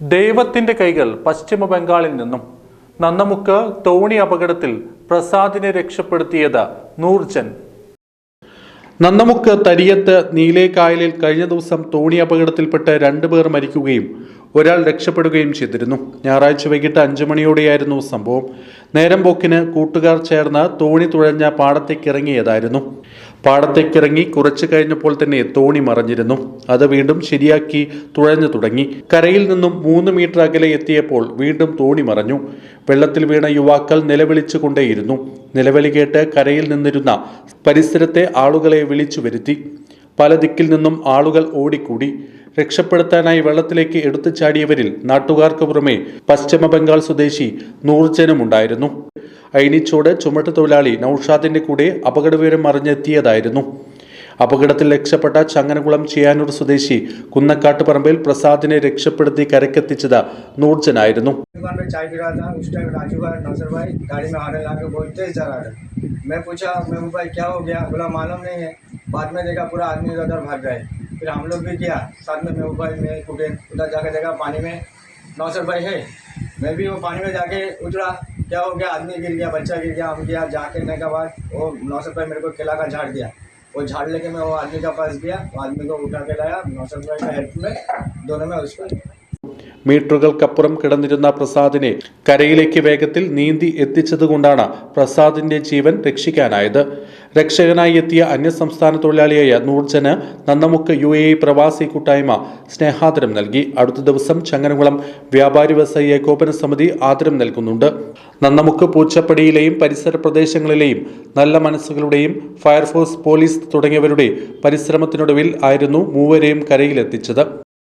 ദൈവത്തിന്റെ കൈകൾ പശ്ചിമ ബംഗാളിൽ നിന്നും നന്നമുക്ക് തോണി അപകടത്തിൽ പ്രസാദിനെ രക്ഷപ്പെടുത്തിയത് നൂർജൻ. നന്നമുക്ക് തരിയത്ത് നീലേക്കായലിൽ കഴിഞ്ഞ ദിവസം തോണി അപകടത്തിൽപ്പെട്ട് രണ്ടുപേർ മരിക്കുകയും ഒരാൾ രക്ഷപ്പെടുകയും ചെയ്തിരുന്നു. ഞായറാഴ്ച വൈകിട്ട് അഞ്ചു മണിയോടെയായിരുന്നു സംഭവം. നേരം പോക്കിന് കൂട്ടുകാർ ചേർന്ന് തോണി തുഴഞ്ഞ പാടത്തേക്കിറങ്ങിയതായിരുന്നു. പാടത്തേക്കിറങ്ങി കുറച്ചു കഴിഞ്ഞപ്പോൾ തന്നെ തോണി മറഞ്ഞിരുന്നു. അത് വീണ്ടും ശരിയാക്കി തുഴഞ്ഞു തുടങ്ങി. കരയിൽ നിന്നും മൂന്ന് മീറ്റർ അകലെ എത്തിയപ്പോൾ വീണ്ടും തോണി മറഞ്ഞു. വെള്ളത്തിൽ വീണ യുവാക്കൾ നിലവിളിച്ചുകൊണ്ടേയിരുന്നു നിലവിളി കേട്ട് കരയിൽ നിന്നിരുന്ന പരിസരത്തെ ആളുകളെ വിളിച്ചു വരുത്തി. പല ദിക്കിൽ നിന്നും ആളുകൾ ഓടിക്കൂടി. രക്ഷപ്പെടുത്താനായി വെള്ളത്തിലേക്ക് എടുത്തു ചാടിയവരിൽ നാട്ടുകാർക്ക് പുറമെ പശ്ചിമ ബംഗാൾ സ്വദേശി നൂർജനുമുണ്ടായിരുന്നു ഐനിച്ചോട് ചുമട്ട് തൊഴിലാളി നൌഷാദിന്റെ കൂടെ അപകടവിവരം അറിഞ്ഞെത്തിയതായിരുന്നു അപകടത്തിൽ രക്ഷപ്പെട്ട ചങ്ങനകുളം ചിയാനൂർ സ്വദേശി കുന്നക്കാട്ട് പറമ്പിൽ പ്രസാദിനെ രക്ഷപ്പെടുത്തി കരക്കെത്തിച്ചത് നൂർജനായിരുന്നു दुकान में चाय पी रहा था उस टाइम राजू भाई नौसर भाई गाड़ी में हार्न लगा के बहुत तेज जा रहा था मैं पूछा मैं भाई क्या हो गया बोला मालूम नहीं है बाद में देखा पूरा आदमी इधर उधर भाग गए फिर हम लोग भी किया। साथ में मैं भाई मैं कुटे उधर जाकर देखा, पानी में। नौ सौ भाई है। मैं भी वो पानी में जाके उतरा। क्या हो गया? आदमी गिर गया, बच्चा गिर गया, हम गया जाके ने के बाद वो नौसर भाई मेरे को केला का झाड़ दिया। वो झाड़ लेके मैं वो आदमी का पास गया। वो आदमी को उठा के लाया। नौ सौ भाई का हेल्प में, दोनों में उसको മീറ്ററുകൾക്കപ്പുറം കിടന്നിരുന്ന പ്രസാദിനെ കരയിലേക്ക് വേഗത്തിൽ നീന്തി എത്തിച്ചതുകൊണ്ടാണ് പ്രസാദിന്റെ ജീവൻ രക്ഷിക്കാനായത്. രക്ഷകനായി എത്തിയ അന്യസംസ്ഥാന തൊഴിലാളിയായ നൂർജന് നന്നമുക്ക് യു എ പ്രവാസി കൂട്ടായ്മ സ്നേഹാദരം നൽകി. അടുത്ത ദിവസം ചങ്ങനകുളം വ്യാപാരി വ്യവസായി ഏകോപന സമിതി ആദരം നൽകുന്നുണ്ട്. നന്നമുക്ക് പൂച്ചപ്പടിയിലെയും പരിസര പ്രദേശങ്ങളിലെയും നല്ല മനസ്സുകളുടെയും ഫയർഫോഴ്സ് പോലീസ് തുടങ്ങിയവരുടെ പരിശ്രമത്തിനൊടുവിൽ ആയിരുന്നു മൂവരെയും കരയിലെത്തിച്ചത്.